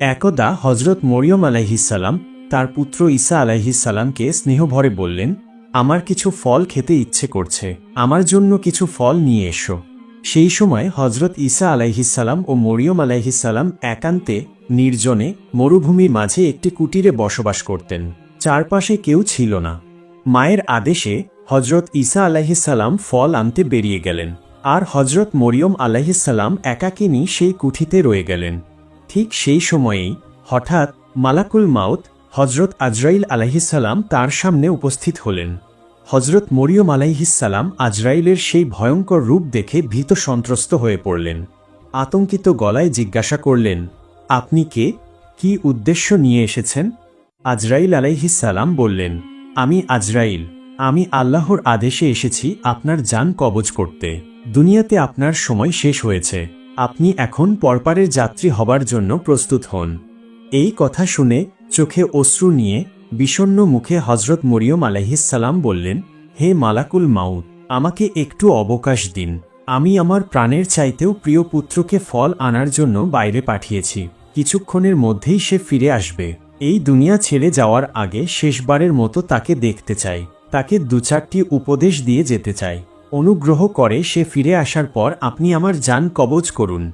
একদা হজরত মরিয়ম আলাইহিসাল্লাম তার পুত্র ঈসা আলাইহিসাল্লামকে স্নেহভরে বললেন, আমার কিছু ফল খেতে ইচ্ছে করছে, আমার জন্য কিছু ফল নিয়ে এসো। সেই সময় হজরত ঈসা আলাইহিসাল্লাম ও মরিয়ম আলাইহিসাল্লাম একান্তে, নির্জনে, মরুভূমির মাঝে একটি কুটিরে বসবাস করতেন। চারপাশে কেউ ছিল না। মায়ের আদেশে হজরত ঈসা আলাইহিসাল্লাম ফল আনতে বেরিয়ে গেলেন। আর হজরত মরিয়ম আলাইহিসাল্লাম একাকিনী সেই কুঠিতে রয়ে গেলেন। ঠিক সেই সময়েই হঠাৎ মালাকুল মাউত হজরত আজরাইল আলাইহিসাল্লাম তার সামনে উপস্থিত হলেন। হজরত মরিয়ম আলাইহিসাল্লাম আজরাইলের সেই ভয়ঙ্কর রূপ দেখে ভীত সন্ত্রস্ত হয়ে পড়লেন। আতঙ্কিত গলায় জিজ্ঞাসা করলেন, আপনি কে? কি উদ্দেশ্য নিয়ে এসেছেন? আজরাইল আলাইহিসাল্লাম বললেন, আমি আজরাইল। আমি আল্লাহর আদেশে এসেছি আপনার যান কবজ করতে। দুনিয়াতে আপনার সময় শেষ হয়েছে। আপনি এখন পরপারের যাত্রী হবার জন্য প্রস্তুত হন। এই কথা শুনে চোখে অশ্রু নিয়ে বিষণ্ন মুখে হজরত মরিয়ম আলাইহিসাল্লাম বললেন, হে মালাকুল মাউত, আমাকে একটু অবকাশ দিন। আমি আমার প্রাণের চাইতেও প্রিয় পুত্রকে ফল আনার জন্য বাইরে পাঠিয়েছি। কিছুক্ষণের মধ্যেই সে ফিরে আসবে। এই দুনিয়া ছেড়ে যাওয়ার আগে শেষবারের মতো তাকে দেখতে চাই। তাকে দু চারটি উপদেশ দিয়ে যেতে চাই। অনুগ্রহ করে সে ফিরে আসার পর আপনি আমার যান কবজ করুন।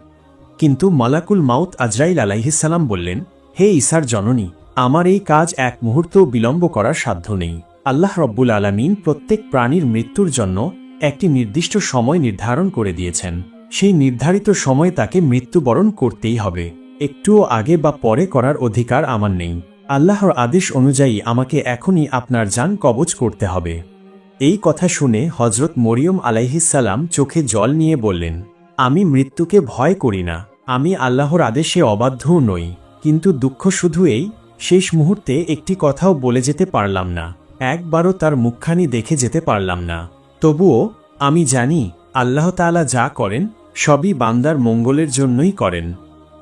কিন্তু মালাকুল মাউত আজরাইল আলাইহিসাল্লাম বললেন, হে ইসার জননী, আমার এই কাজ এক মুহূর্ত বিলম্ব করার সাধ্য নেই। আল্লাহ রব্বুল আলমিন প্রত্যেক প্রাণীর মৃত্যুর জন্য একটি নির্দিষ্ট সময় নির্ধারণ করে দিয়েছেন। সেই নির্ধারিত সময় তাকে মৃত্যুবরণ করতেই হবে। একটুও আগে বা পরে করার অধিকার আমার নেই। আল্লাহর আদেশ অনুযায়ী আমাকে এখনই আপনার যান কবজ করতে হবে। এই কথা শুনে হজরত মরিয়ম আলাইহিসাল্লাম চোখে জল নিয়ে বললেন, আমি মৃত্যুকে ভয় করি না। আমি আল্লাহর আদেশে অবাধ্যও নই। কিন্তু দুঃখ শুধু এই, শেষ মুহূর্তে একটি কথাও বলে যেতে পারলাম না। একবারও তার মুখখানি দেখে যেতে পারলাম না। তবুও, আমি জানি, আল্লাহ তাআলা যা করেন, সবই বান্দার মঙ্গলের জন্যই করেন।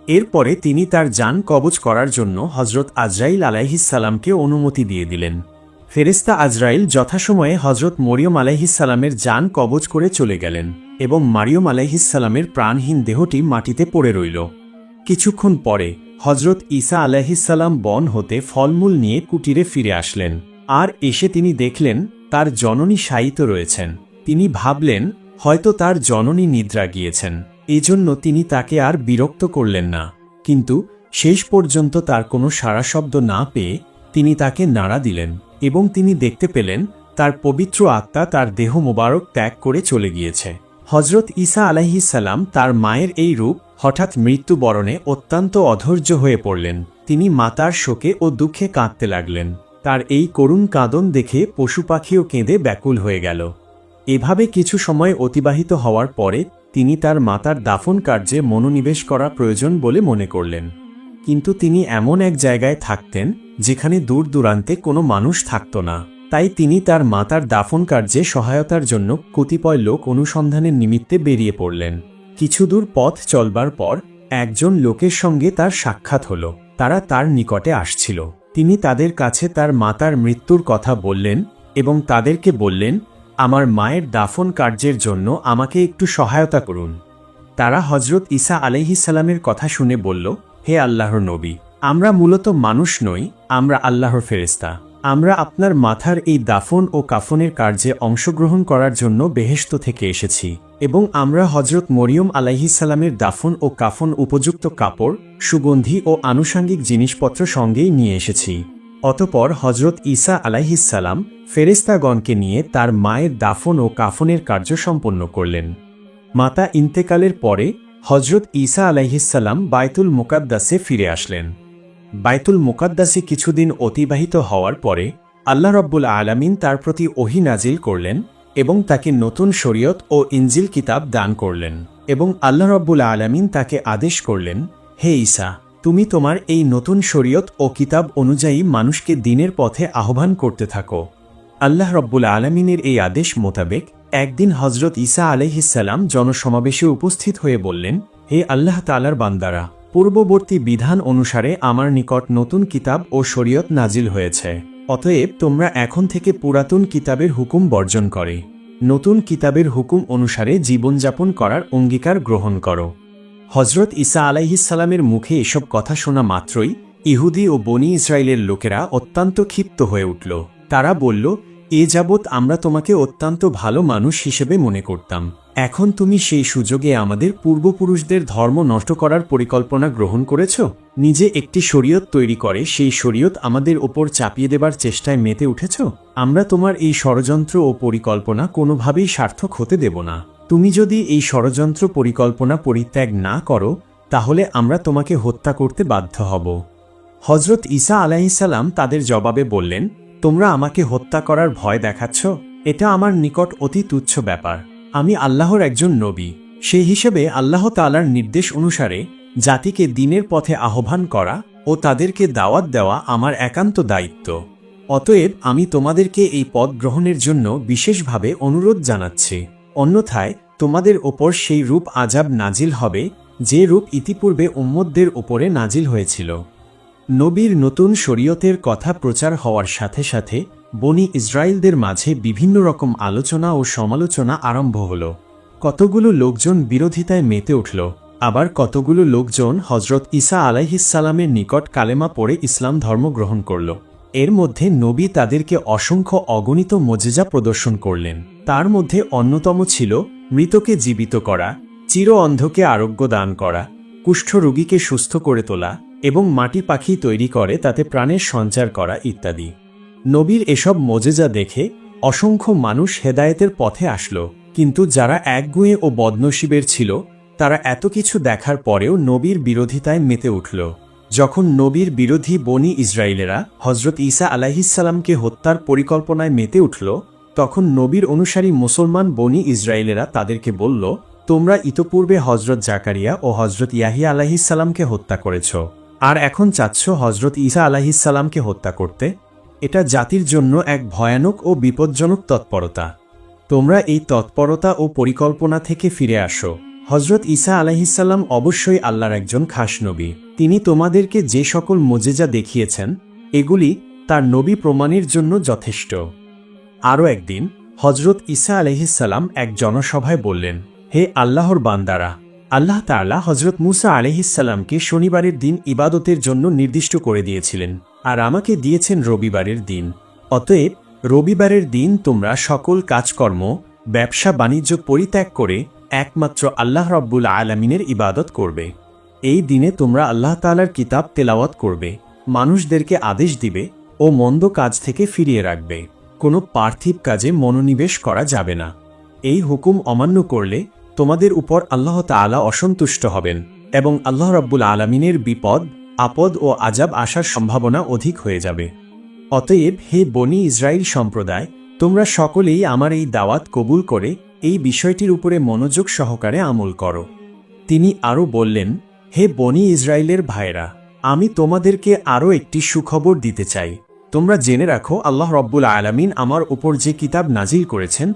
এরপরে তিনি তার যান কবজ করার জন্য হজরত আজরাইল আলাইহিসাল্লামকে অনুমতি দিয়ে দিলেন। ফেরেস্তা আজরাইল যথাসময়ে হজরত মরিয়ম আলাইহিসাল্লামের যান কবজ করে চলে গেলেন এবং মারিয়ম আলাইহিসাল্লামের প্রাণহীন দেহটি মাটিতে পড়ে রইল। কিছুক্ষণ পরে হজরত ঈসা আলাইহিসাল্লাম বন হতে ফলমূল নিয়ে কুটিরে ফিরে আসলেন। আর এসে তিনি দেখলেন, তার জননী শায়িত রয়েছেন। তিনি ভাবলেন, হয়তো তার জননী নিদ্রা গিয়েছেন। এজন্য তিনি তাকে আর বিরক্ত করলেন না। কিন্তু শেষ পর্যন্ত তার কোনো সারা শব্দ না পেয়ে তিনি তাকে নাড়া দিলেন। এবং তিনি দেখতে পেলেন, তার পবিত্র আত্মা তার দেহ মোবারক ত্যাগ করে চলে গিয়েছে। হজরত ঈসা আলাইহিসাল্লাম তার মায়ের এই রূপ হঠাৎ মৃত্যুবরণে অত্যন্ত অধৈর্য হয়ে পড়লেন। তিনি মাতার শোকে ও দুঃখে কাঁদতে লাগলেন। তার এই করুণ কাঁদন দেখে পশু পাখিও কেঁদে ব্যাকুল হয়ে গেল। এভাবে কিছু সময় অতিবাহিত হওয়ার পরে তিনি তার মাতার দাফন কার্যে মনোনিবেশ করা প্রয়োজন বলে মনে করলেন। কিন্তু তিনি এমন এক জায়গায় থাকতেন, যেখানে দূর দূরান্তে কোনো মানুষ থাকত না। তাই তিনি তার মাতার দাফন কার্যে সহায়তার জন্য কতিপয় লোক অনুসন্ধানের নিমিত্তে বেরিয়ে পড়লেন। কিছু দূর পথ চলবার পর, একজন লোকের সঙ্গে তার সাক্ষাৎ হল। তারা তার নিকটে আসছিল। তিনি তাদের কাছে তার মাতার মৃত্যুর কথা বললেন এবং তাদেরকে বললেন, আমার মায়ের দাফন কার্যের জন্য আমাকে একটু সহায়তা করুন। তারা হজরত ঈসা আলাইহিসাল্লামের কথা শুনে বলল হে আল্লাহর নবী, আমরা মূলত মানুষ নই, আমরা আল্লাহর ফেরেস্তা আমরা আপনার মাথার এই দাফন ও কাফনের কার্যে অংশগ্রহণ করার জন্য বেহেস্ত থেকে এসেছি এবং আমরা হজরত মরিয়ম আলাইহিসাল্লামের দাফন ও কাফন উপযুক্ত কাপড়, সুগন্ধি ও আনুষাঙ্গিক জিনিসপত্র সঙ্গেই নিয়ে এসেছি। অতপর হজরত ঈসা আলাইহিসাল্লাম ফেরেস্তাগণকে নিয়ে তার মায়ের দাফন ও কাফনের কার্য সম্পন্ন করলেন। মাতা ইন্তেকালের পরে হজরত ঈসা আলাইহিসাল্লাম বায়তুল মোকাদ্দাসে ফিরে আসলেন। বায়তুল মোকাদ্দাসে কিছুদিন অতিবাহিত হওয়ার পরে আল্লাহ রব্বুল আলামিন তার প্রতি ওহি নাজিল করলেন এবং তাকে নতুন শরীয়ত ও ইঞ্জিল কিতাব দান করলেন এবং আল্লাহ রব্বুল আলামিন তাকে আদেশ করলেন, হে ঈসা, তুমি তোমার এই নতুন শরীয়ত ও কিতাব অনুযায়ী মানুষকে দিনের পথে আহ্বান করতে থাকো। আল্লাহ রব্বুল আলমিনের এই আদেশ মোতাবেক একদিন হজরত ঈসা আলহিসাল্লাম জনসমাবেশে উপস্থিত হয়ে বললেন, হে আল্লাহ তালার বান্দারা, পূর্ববর্তী বিধান অনুসারে আমার নিকট নতুন কিতাব ও শরীয়ত নাজিল হয়েছে। অতএব তোমরা এখন থেকে পুরাতন কিতাবের হুকুম বর্জন করে। নতুন কিতাবের হুকুম অনুসারে জীবনযাপন করার অঙ্গীকার গ্রহণ করো। হজরত ঈসা আলাইহিসালামের মুখে এসব কথা শোনা মাত্রই ইহুদি ও বনি ইসরায়েলের লোকেরা অত্যন্ত ক্ষিপ্ত হয়ে উঠল। তারা বলল এ যাবৎ আমরা তোমাকে অত্যন্ত ভালো মানুষ হিসেবে মনে করতাম। এখন তুমি সেই সুযোগে আমাদের পূর্বপুরুষদের ধর্ম নষ্ট করার পরিকল্পনা গ্রহণ করেছ? নিজে একটি শরীয়ত তৈরি করে সেই শরীয়ত আমাদের ওপর চাপিয়ে দেবার চেষ্টায় মেতে উঠেছ? আমরা তোমার এই ষড়যন্ত্র ও পরিকল্পনা কোনোভাবেই সার্থক হতে দেব না। তুমি যদি এই ষড়যন্ত্র পরিকল্পনা পরিত্যাগ না করো, তাহলে আমরা তোমাকে হত্যা করতে বাধ্য হব। হজরত ঈসা আলাইসাল্লাম তাদের জবাবে বললেন তোমরা আমাকে হত্যা করার ভয় দেখাচ্ছ? এটা আমার নিকট অতি তুচ্ছ ব্যাপার। আমি আল্লাহর একজন নবী। সেই হিসেবে আল্লাহ তালার নির্দেশ অনুসারে জাতিকে দিনের পথে আহ্বান করা ও তাদেরকে দাওয়াত দেওয়া আমার একান্ত দায়িত্ব। অতএব আমি তোমাদেরকে এই পদ গ্রহণের জন্য বিশেষভাবে অনুরোধ জানাচ্ছি। অন্যথায় তোমাদের ওপর সেই রূপ আজাব নাজিল হবে, যে রূপ ইতিপূর্বে উম্মদদের ওপরে নাজিল হয়েছিল। নবীর নতুন শরীয়তের কথা প্রচার হওয়ার সাথে সাথে বনি ইসরায়েলদের মাঝে বিভিন্ন রকম আলোচনা ও সমালোচনা আরম্ভ হল। কতগুলো লোকজন বিরোধিতায় মেতে উঠল, আবার কতগুলো লোকজন হজরত ঈসা আলাইহিসালামের নিকট কালেমা পড়ে ইসলাম ধর্ম গ্রহণ করল। এর মধ্যে নবী তাদেরকে অসংখ্য অগণিত মজেজা প্রদর্শন করলেন। তার মধ্যে অন্যতম ছিল মৃতকে জীবিত করা, চির অন্ধকে আরোগ্য দান করা কুষ্ঠ রোগীকে সুস্থ করে তোলা এবং মাটি পাখি তৈরি করে তাতে প্রাণের সঞ্চার করা ইত্যাদি। নবীর এসব মজেজা দেখে অসংখ্য মানুষ হেদায়েতের পথে আসলো, কিন্তু যারা একগুঁয়ে ও বদনসিবের ছিল, তারা এত কিছু দেখার পরেও নবীর বিরোধিতায় মেতে উঠল। যখন নবীর বিরোধী বনি ইসরায়েলেরা হজরত ঈসা আলাহিসাল্লামকে হত্যার পরিকল্পনায় মেতে উঠল, তখন নবীর অনুসারী মুসলমান বনি ইসরায়েলেরা তাদেরকে বলল, তোমরা ইতপূর্বে হজরত জাকারিয়া ও হজরত ইয়াহিয়া আলাহিসাল্লামকে হত্যা করেছ। আর এখন চাচ্ছ হজরত ঈসা আলাহিসাল্লামকে হত্যা করতে? এটা জাতির জন্য এক ভয়ানক ও বিপজ্জনক তৎপরতা। তোমরা এই তৎপরতা ও পরিকল্পনা থেকে ফিরে আসো। হজরত ঈসা আলাহিসাল্লাম অবশ্যই আল্লাহর একজন খাস নবী। তিনি তোমাদেরকে যে সকল মজেজা দেখিয়েছেন, এগুলি তার নবী প্রমাণের জন্য যথেষ্ট। আরও একদিন হজরত ঈসা আলহিসাল্লাম এক জনসভায় বললেন, হে আল্লাহর বান্দারা আল্লাহ তাআলা হজরত মুসা আলহিসাল্লামকে শনিবারের দিন ইবাদতের জন্য নির্দিষ্ট করে দিয়েছিলেন আর আমাকে দিয়েছেন রবিবারের দিন। অতএব, রবিবারের দিন তোমরা সকল কাজকর্ম, ব্যবসা, বাণিজ্য পরিত্যাগ করে একমাত্র আল্লাহ রব্বুল আলমিনের ইবাদত করবে। এই দিনে তোমরা আল্লাহ তালার কিতাব তেলাওয়াত করবে, মানুষদেরকে আদেশ দিবে ও মন্দ কাজ থেকে ফিরিয়ে রাখবে। কোনো পার্থিব কাজে মনোনিবেশ করা যাবে না। এই হুকুম অমান্য করলে তোমাদের উপর আল্লাহ তাআলা অসন্তুষ্ট হবেন এবং আল্লাহ রব্বুল আলমিনের বিপদ, আপদ ও আজাব আসার সম্ভাবনা অধিক হয়ে যাবে। অতএব হে বনি ইসরায়েল সম্প্রদায়, তোমরা সকলেই আমার এই দাওয়াত কবুল করে এই বিষয়টির উপরে মনোযোগ সহকারে আমল করো। তিনি আরও বললেন, হে বনি ইসরায়েলের ভাইরা আমি তোমাদেরকে আরও একটি সুখবর দিতে চাই। তোমরা জেনে রাখো, আল্লাহ রব্বুল আলামিন আমার উপর যে কিতাব নাজিল করেছেন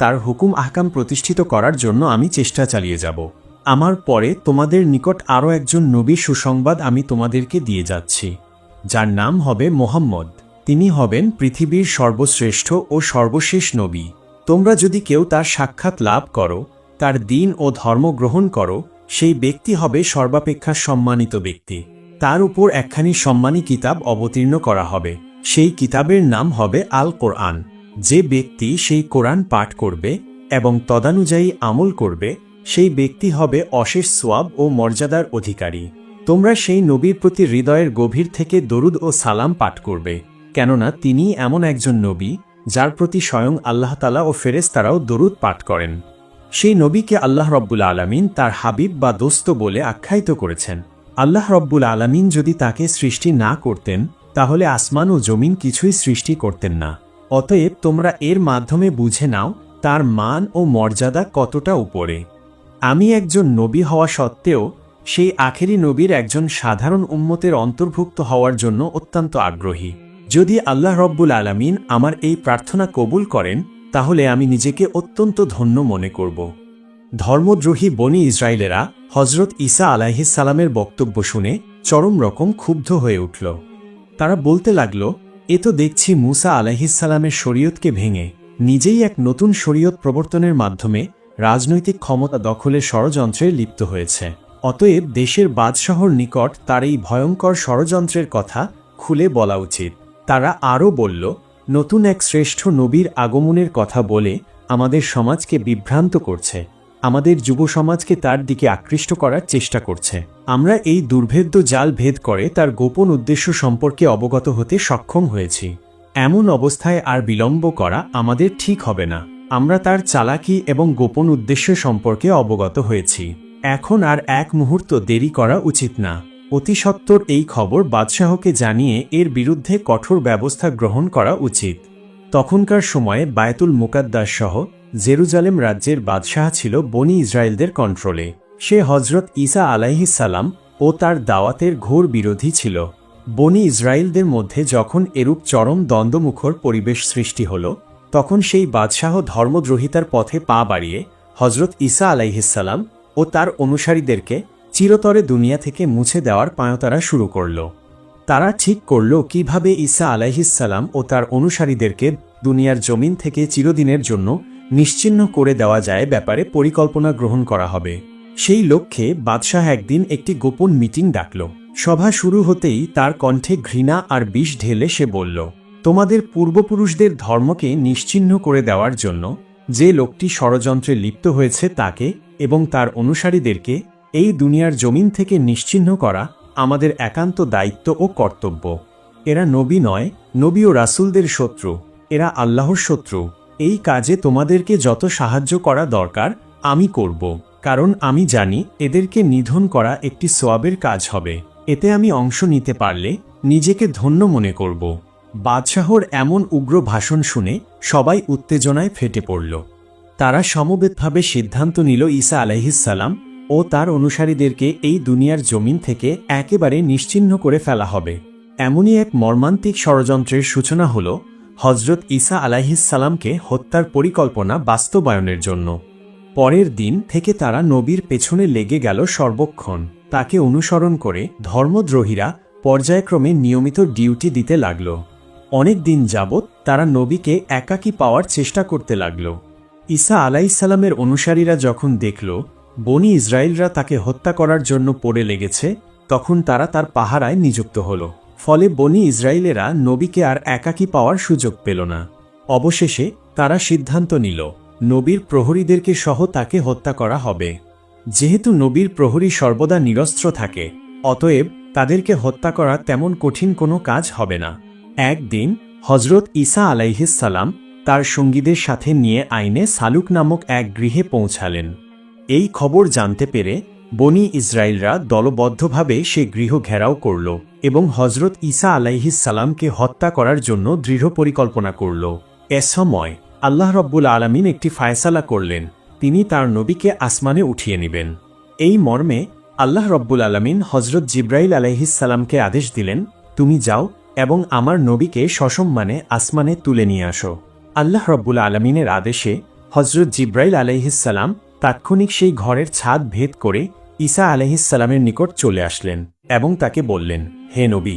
তার হুকুম আহকাম প্রতিষ্ঠিত করার জন্য আমি চেষ্টা চালিয়ে যাব। আমার পরে তোমাদের নিকট আরও একজন নবী সুসংবাদ আমি তোমাদেরকে দিয়ে যাচ্ছি। যার নাম হবে মোহাম্মদ। তিনি হবেন পৃথিবীর সর্বশ্রেষ্ঠ ও সর্বশেষ নবী। তোমরা যদি কেউ তার সাক্ষাৎ লাভ করো, তার দিন ও ধর্ম গ্রহণ করো, সেই ব্যক্তি হবে সর্বাপেক্ষা সম্মানিত ব্যক্তি। তার উপর একখানি সম্মানী কিতাব অবতীর্ণ করা হবে। সেই কিতাবের নাম হবে আল কোরআন যে ব্যক্তি সেই কোরআন পাঠ করবে এবং তদানুযায়ী আমল করবে, সেই ব্যক্তি হবে অশেষ সোয়াব ও মর্যাদার অধিকারী। তোমরা সেই নবীর প্রতি হৃদয়ের গভীর থেকে দরুদ ও সালাম পাঠ করবে, কেননা তিনি এমন একজন নবী, যার প্রতি স্বয়ং আল্লাহ তালা ও ফেরেস্তারাও দরুদ পাঠ করেন। সেই নবীকে আল্লাহ রব্বুল আলমিন তার হাবিব বা দোস্ত বলে আখ্যায়িত করেছেন। আল্লাহ রব্বুল আলমিন যদি তাকে সৃষ্টি না করতেন, তাহলে আসমান ও জমিন কিছুই সৃষ্টি করতেন না। অতএব তোমরা এর মাধ্যমে বুঝে নাও, তার মান ও মর্যাদা কতটা উপরে। আমি একজন নবী হওয়া সত্ত্বেও, সেই আখেরি নবীর একজন সাধারণ উম্মতের অন্তর্ভুক্ত হওয়ার জন্য অত্যন্ত আগ্রহী। যদি আল্লাহ রব্বুল আলামিন আমার এই প্রার্থনা কবুল করেন, তাহলে আমি নিজেকে অত্যন্ত ধন্য মনে করব। ধর্মদ্রোহী বনি ইসরায়েলেরা হজরত ঈসা আলাহিসাল্লামের বক্তব্য শুনে চরম রকম ক্ষুব্ধ হয়ে উঠল। তারা বলতে লাগল এ তো দেখছি মুসা আলাহিসাল্লামের শরীয়তকে ভেঙে নিজেই এক নতুন শরীয়ত প্রবর্তনের মাধ্যমে রাজনৈতিক ক্ষমতা দখলের ষড়যন্ত্রে লিপ্ত হয়েছে। অতএব দেশের বাদশাহর নিকট তার এই ভয়ঙ্কর ষড়যন্ত্রের কথা খুলে বলা উচিত। তারা আরও বলল, নতুন এক শ্রেষ্ঠ নবীর আগমনের কথা বলে আমাদের সমাজকে বিভ্রান্ত করছে। আমাদের যুব সমাজকে তার দিকে আকৃষ্ট করার চেষ্টা করছে। আমরা এই দুর্ভেদ্য জাল ভেদ করে তার গোপন উদ্দেশ্য সম্পর্কে অবগত হতে সক্ষম হয়েছি। এমন অবস্থায় আর বিলম্ব করা আমাদের ঠিক হবে না। আমরা তার চালাকি এবং গোপন উদ্দেশ্য সম্পর্কে অবগত হয়েছি। এখন আর এক মুহূর্ত দেরি করা উচিত না। অতি সত্বর এই খবর বাদশাহকে জানিয়ে এর বিরুদ্ধে কঠোর ব্যবস্থা গ্রহণ করা উচিত। তখনকার সময়ে বায়তুল মুকাদ্দাস সহ জেরুজালেম রাজ্যের বাদশাহ ছিল বনি ইসরায়েলদের কন্ট্রোলে। সে হজরত ঈসা আলাইহিসাল্লাম ও তার দাওয়াতের ঘোর বিরোধী ছিল। বনি ইসরায়েলদের মধ্যে যখন এরূপ চরম দ্বন্দ্বমুখর পরিবেশ সৃষ্টি হল, তখন সেই বাদশাহ ধর্মদ্রোহিতার পথে পা বাড়িয়ে হজরত ঈসা আলাইহিসাল্লাম ও তার অনুসারীদেরকে চিরতরে দুনিয়া থেকে মুছে দেওয়ার পায়তারা শুরু করল। তারা ঠিক করল কীভাবে ঈসা আলাইহিসাল্লাম ও তার অনুসারীদেরকে দুনিয়ার জমিন থেকে চিরদিনের জন্য নিশ্চিহ্ন করে দেওয়া যায় ব্যাপারে পরিকল্পনা গ্রহণ করা হবে। সেই লক্ষ্যে বাদশাহ একদিন একটি গোপন মিটিং ডাকল। সভা শুরু হতেই তার কণ্ঠে ঘৃণা আর বিষ ঢেলে সে বলল, তোমাদের পূর্বপুরুষদের ধর্মকে নিশ্চিহ্ন করে দেওয়ার জন্য যে লোকটি ষড়যন্ত্রে লিপ্ত হয়েছে তাকে এবং তার অনুসারীদেরকে এই দুনিয়ার জমিন থেকে নিশ্চিহ্ন করা আমাদের একান্ত দায়িত্ব ও কর্তব্য। এরা নবী নয়, নবী ও রাসুলদের শত্রু। এরা আল্লাহর শত্রু। এই কাজে তোমাদেরকে যত সাহায্য করা দরকার, আমি করব। কারণ আমি জানি এদেরকে নিধন করা একটি সোয়াবের কাজ হবে। এতে আমি অংশ নিতে পারলে নিজেকে ধন্য মনে করব। বাদশাহর এমন উগ্র ভাষণ শুনে সবাই উত্তেজনায় ফেটে পড়ল। তারা সমবেতভাবে সিদ্ধান্ত নিল ঈসা আলাইহিসাল্লাম ও তার অনুসারীদেরকে এই দুনিয়ার জমিন থেকে একেবারে নিশ্চিহ্ন করে ফেলা হবে। এমনই এক মর্মান্তিক ষড়যন্ত্রের সূচনা হল হজরত ঈসা আলাইহিসাল্লামকে হত্যার পরিকল্পনা বাস্তবায়নের জন্য। পরের দিন থেকে তারা নবীর পেছনে লেগে গেল সর্বক্ষণ। তাকে অনুসরণ করে ধর্মদ্রোহীরা পর্যায়ক্রমে নিয়মিত ডিউটি দিতে লাগল। অনেক দিন যাবৎ তারা নবীকে একাকী পাওয়ার চেষ্টা করতে লাগল। ঈসা আলাইসাল্লামের অনুসারীরা যখন দেখল বনি ইসরায়েলরা তাকে হত্যা করার জন্য পড়ে লেগেছে, তখন তারা তার পাহারায় নিযুক্ত হল। ফলে বনি ইসরায়েলেরা নবীকে আর একাকী পাওয়ার সুযোগ পেল না। অবশেষে তারা সিদ্ধান্ত নিল, নবীর প্রহরীদেরকে সহ তাকে হত্যা করা হবে। যেহেতু নবীর প্রহরী সর্বদা নিরস্ত্র থাকে, অতএব তাদেরকে হত্যা করা তেমন কঠিন কোনো কাজ হবে না। একদিন হজরত ঈসা আলাইহিসাল্লাম তার সঙ্গীদের সাথে নিয়ে আইনে সালুক নামক এক গৃহে পৌঁছালেন। এই খবর জানতে পেরে বনি ইসরায়েলরা দলবদ্ধভাবে সে গৃহ ঘেরাও করল এবং হজরত ঈসা আলাইহিসাল্লামকে হত্যা করার জন্য দৃঢ় পরিকল্পনা করল। এ সময় আল্লাহ রব্বুল আলমিন একটি ফায়সালা করলেন। তিনি তার নবীকে আসমানে উঠিয়ে নেবেন। এই মর্মে আল্লাহ রব্বুল আলমিন হজরত জিব্রাইল আলাইহিসাল্লামকে আদেশ দিলেন, তুমি যাও এবং আমার নবীকে সসম্মানে আসমানে তুলে নিয়ে আসো। আল্লাহ রব্বুল আলমিনের আদেশে হজরত জিব্রাইল আলাইহিসাল্লাম তাৎক্ষণিক সেই ঘরের ছাদ ভেদ করে ঈসা আলহিসাল্লামের নিকট চলে আসলেন এবং তাকে বললেন, হে নবী,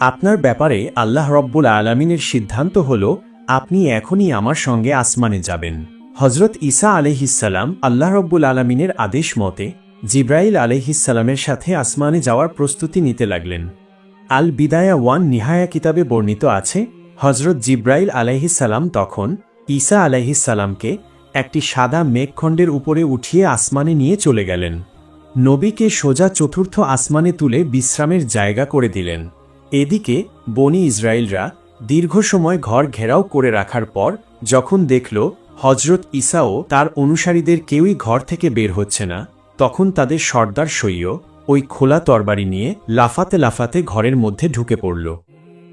আপনার ব্যাপারে আল্লাহ রব্বুল আলমিনের সিদ্ধান্ত হল, আপনি এখনই আমার সঙ্গে আসমানে যাবেন। হজরত ঈসা আলহিসাল্লাম আল্লাহ রব্বুল আলমিনের আদেশ মতে জিব্রাইল আলহিসাল্লামের সাথে আসমানে যাওয়ার প্রস্তুতি নিতে লাগলেন। আল বিদায়া ওয়ান নিহায়া কিতাবে বর্ণিত আছে হজরত জিব্রাইল আলাইহিসাল্লাম তখন ঈসা আলাইহিসাল্লামকে একটি সাদা মেঘখণ্ডের উপরে উঠিয়ে আসমানে নিয়ে চলে গেলেন। নবীকে সোজা চতুর্থ আসমানে তুলে বিশ্রামের জায়গা করে দিলেন। এদিকে বনি ইসরায়েলরা দীর্ঘ সময় ঘর ঘেরাও করে রাখার পর যখন দেখল হজরত ইসাও তার অনুসারীদের কেউই ঘর থেকে বের হচ্ছে না, তখন তাদের সর্দার সৈয় ওই খোলা তরবারি নিয়ে লাফাতে লাফাতে ঘরের মধ্যে ঢুকে পড়ল।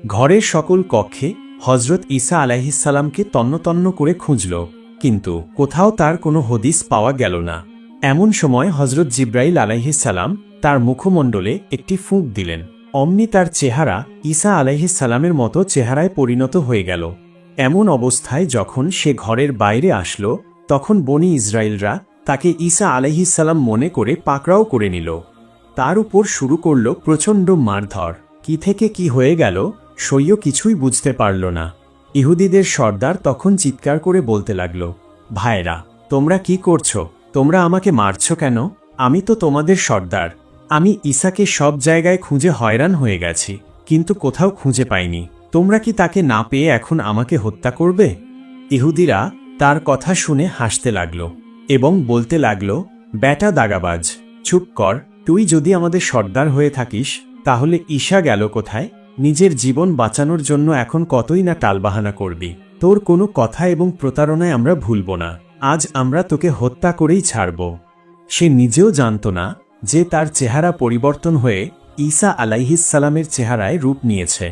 ঘরের সকল কক্ষে হজরত ঈসা আলাইহিসাল্লামকে তন্নতন্ন করে খুঁজল, কিন্তু কোথাও তার কোনো হদিস পাওয়া গেল না। এমন সময় হজরত জিব্রাইল আলাইহিসাল্লাম তার মুখমণ্ডলে একটি ফুঁক দিলেন। অমনি তার চেহারা ঈসা আলাইহিসাল্লামের মতো চেহারায় পরিণত হয়ে গেল। এমন অবস্থায় যখন সে ঘরের বাইরে আসলো, তখন বনি ইসরায়েলরা তাকে ঈসা আলাইহিসাল্লাম মনে করে পাকড়াও করে নিল। তার উপর শুরু করল প্রচণ্ড মারধর। কি থেকে কি হয়ে গেল সইও কিছুই বুঝতে পারল না। ইহুদিদের সর্দার তখন চিৎকার করে বলতে লাগল, ভাইরা, তোমরা কি করছ? তোমরা আমাকে মারছ কেন? আমি তো তোমাদের সর্দার। আমি ঈসাকে সব জায়গায় খুঁজে হয়রান হয়ে গেছি, কিন্তু কোথাও খুঁজে পাইনি। তোমরা কি তাকে না পেয়ে এখন আমাকে হত্যা করবে? ইহুদিরা তার কথা শুনে হাসতে লাগল এবং বলতে লাগল, ব্যাটা দাগাবাজ, চুপ কর, তুই যদি আমাদের সর্দার হয়ে থাকিস, তাহলে ঈশা গেল কোথায়? নিজের জীবন বাঁচানোর জন্য এখন কতই না টালবাহানা করবি? তোর কোনো কথা এবং প্রতারণায় আমরা ভুলব না। আজ আমরা তোকে হত্যা করেই ছাড়ব। সে নিজেও জানত না যে তার চেহারা পরিবর্তন হয়ে ঈসা আলাইহিসালামের চেহারায় রূপ নিয়েছে।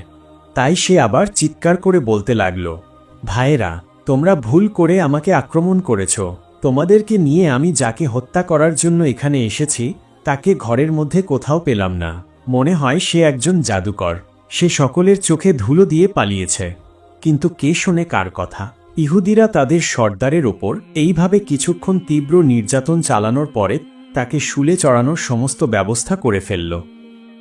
তাই সে আবার চিৎকার করে বলতে লাগল, ভাইয়েরা, তোমরা ভুল করে আমাকে আক্রমণ করেছ। তোমাদেরকে নিয়ে আমি যাকে হত্যা করার জন্য এখানে এসেছি, তাকে ঘরের মধ্যে কোথাও পেলাম না। মনে হয় সে একজন জাদুকর। সে সকলের চোখে ধুলো দিয়ে পালিয়েছে। কিন্তু কে শোনে কার কথা? ইহুদিরা তাদের সর্দারের ওপর এইভাবে কিছুক্ষণ তীব্র নির্যাতন চালানোর পরে তাকে শুলে চড়ানোর সমস্ত ব্যবস্থা করে ফেলল।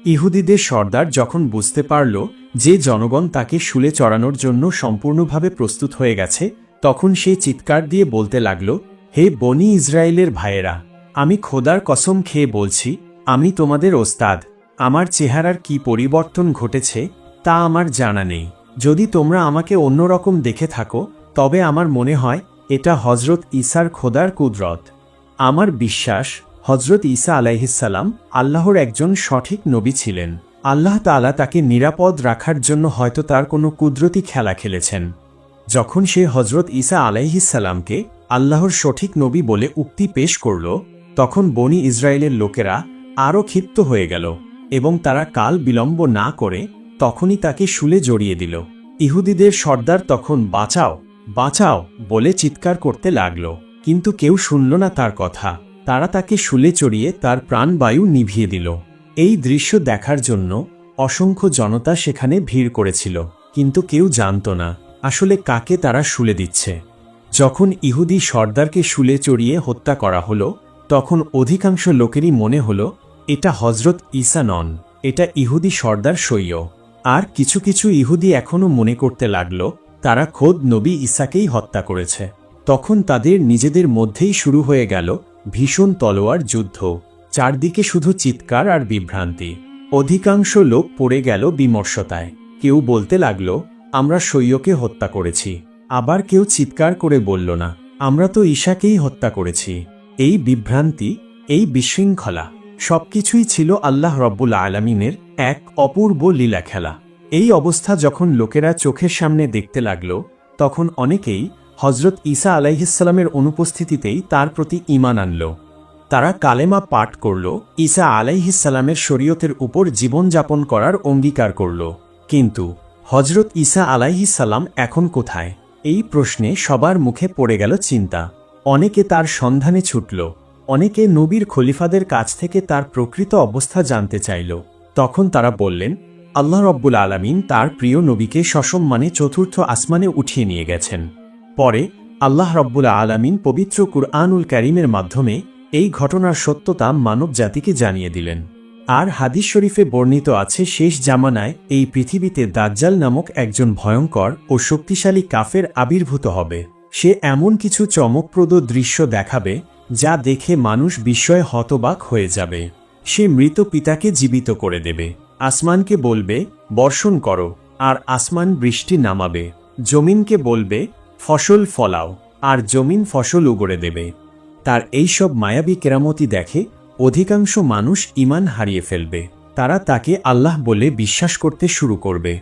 ইহুদিদের সর্দার যখন বুঝতে পারল যে জনগণ তাকে শুলে চড়ানোর জন্য সম্পূর্ণভাবে প্রস্তুত হয়ে গেছে, তখন সে চিৎকার দিয়ে বলতে লাগল, হে বনি ইসরায়েলের ভাইয়েরা, আমি খোদার কসম খেয়ে বলছি, আমি তোমাদের ওস্তাদ, আমার চেহারার কি পরিবর্তন ঘটেছে তা আমার জানা নেই। যদি তোমরা আমাকে অন্যরকম দেখে থাকো তবে আমার মনে হয়, এটা হজরত ঈসার খোদার কুদরত। আমার বিশ্বাস হজরত ঈসা আলাইহিসাল্লাম আল্লাহর একজন সঠিক নবী ছিলেন। আল্লাহ তাআলা তাকে নিরাপদ রাখার জন্য হয়তো তার কোনো কুদরতি খেলা খেলেছেন। যখন সে হজরত ঈসা আলাইহিসাল্লামকে আল্লাহর সঠিক নবী বলে উক্তি পেশ করল, তখন বনি ইসরায়েলের লোকেরা আরও ক্ষিপ্ত হয়ে গেল এবং তারা কাল বিলম্ব না করে তখনই তাকে শুলে জড়িয়ে দিল। ইহুদিদের সর্দার তখন বাঁচাও বাঁচাও বলে চিৎকার করতে লাগল। কিন্তু কেউ শুনল না তার কথা। তারা তাকে শুলে চড়িয়ে তার প্রাণবায়ু নিভিয়ে দিল। এই দৃশ্য দেখার জন্য অসংখ্য জনতা সেখানে ভিড় করেছিল, কিন্তু কেউ জানত না আসলে কাকে তারা শুলে দিচ্ছে। যখন ইহুদি সর্দারকে শুলে চড়িয়ে হত্যা করা হলো, তখন অধিকাংশ লোকেরই মনে হলো, এটা হজরত ঈসা নন, এটা ইহুদি সর্দার সৈয় আর কিছু কিছু ইহুদি এখনও মনে করতে লাগল তারা খোদ নবী ঈসাকেই হত্যা করেছে। তখন তাদের নিজেদের মধ্যেই শুরু হয়ে গেল ভীষণ তলোয়ার যুদ্ধ। চারদিকে শুধু চিৎকার আর বিভ্রান্তি। অধিকাংশ লোক পড়ে গেল বিমর্ষতায়। কেউ বলতে লাগল, আমরা সৈয়কে হত্যা করেছি। আবার কেউ চিৎকার করে বলল না, আমরা তো ঈশাকেই হত্যা করেছি। এই বিভ্রান্তি, এই বিশৃঙ্খলা, সবকিছুই ছিল আল্লাহ রব্বুল আলমিনের এক অপূর্ব লীলা খেলা এই অবস্থা যখন লোকেরা চোখের সামনে দেখতে লাগল, তখন অনেকেই হজরত ঈসা আলাইহিসাল্লামের অনুপস্থিতিতেই তার প্রতি ইমান আনল। তারা কালেমা পাঠ করল, ঈসা আলাইহিসাল্লামের শরীয়তের উপর জীবনযাপন করার অঙ্গীকার করল। কিন্তু হজরত ঈসা আলাইহিসাল্লাম এখন কোথায়? এই প্রশ্নে সবার মুখে পড়ে গেল চিন্তা। অনেকে তার সন্ধানে ছুটল, অনেকে নবীর খলিফাদের কাছ থেকে তার প্রকৃত অবস্থা জানতে চাইল। তখন তারা বললেন আল্লাহ রব্বুল আলমিন তার প্রিয় নবীকে সসম্মানে চতুর্থ আসমানে উঠিয়ে নিয়ে গেছেন। পরে আল্লাহ রব্বুল আলমিন পবিত্র কুরআনুল করিমের মাধ্যমে এই ঘটনার সত্যতা মানব জাতিকে জানিয়ে দিলেন। আর হাদিস শরীফে বর্ণিত আছে, শেষ জামানায় এই পৃথিবীতে দাজ্জাল নামক একজন ভয়ঙ্কর ও শক্তিশালী কাফের আবির্ভূত হবে। সে এমন কিছু চমকপ্রদ দৃশ্য দেখাবে, যা দেখে মানুষ বিস্ময়ে হতবাক হয়ে যাবে। সে মৃত পিতাকে জীবিত করে দেবে। আসমানকে বলবে, বর্ষণ করো, আর আসমান বৃষ্টি নামাবে। জমিনকে বলবে, ফসল ফলাও, আর জমিন ফসল উগড়ে দেবে। তার এইসব মায়াবী কেরামতি দেখে অধিকাংশ মানুষ ইমান হারিয়ে ফেলবে। তারা তাকে আল্লাহ বলে বিশ্বাস করতে শুরু করবে।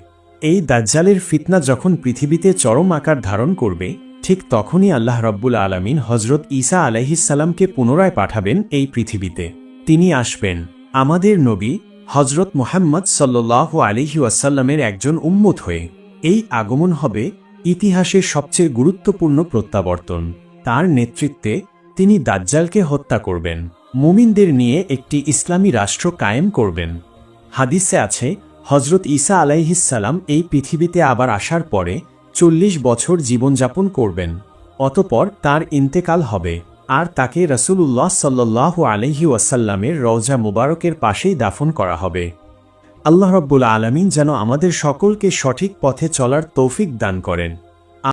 এই দাজ্জালের ফিতনা যখন পৃথিবীতে চরম আকার ধারণ করবে, ঠিক তখনই আল্লাহ রব্বুল আলমিন হজরত ঈসা আলাইহিসাল্লামকে পুনরায় পাঠাবেন এই পৃথিবীতে। তিনি আসবেন, আমাদের নবী হজরত মোহাম্মদ সাল্লাহ আলিহি ওয়াসাল্লামের একজন উম্মত হয়ে, এই আগমন হবে ইতিহাসের সবচেয়ে গুরুত্বপূর্ণ প্রত্যাবর্তন। তার নেতৃত্বে তিনি দাজ্জালকে হত্যা করবেন, মুমিনদের নিয়ে একটি ইসলামী রাষ্ট্র কায়েম করবেন। হাদিসে আছে হজরত ঈসা আলাইহিসাল্লাম এই পৃথিবীতে আবার আসার পরে চল্লিশ বছর জীবনযাপন করবেন, অতপর তার ইন্তেকাল হবে। আর তাকে রসুল্লাহ সাল্লাহ আলহি ওয়াসাল্লামের রওজা মুবারকের পাশেই দাফন করা হবে। আল্লাহ রব্বুল আলমিন যেন আমাদের সকলকে সঠিক পথে চলার তৌফিক দান করেন।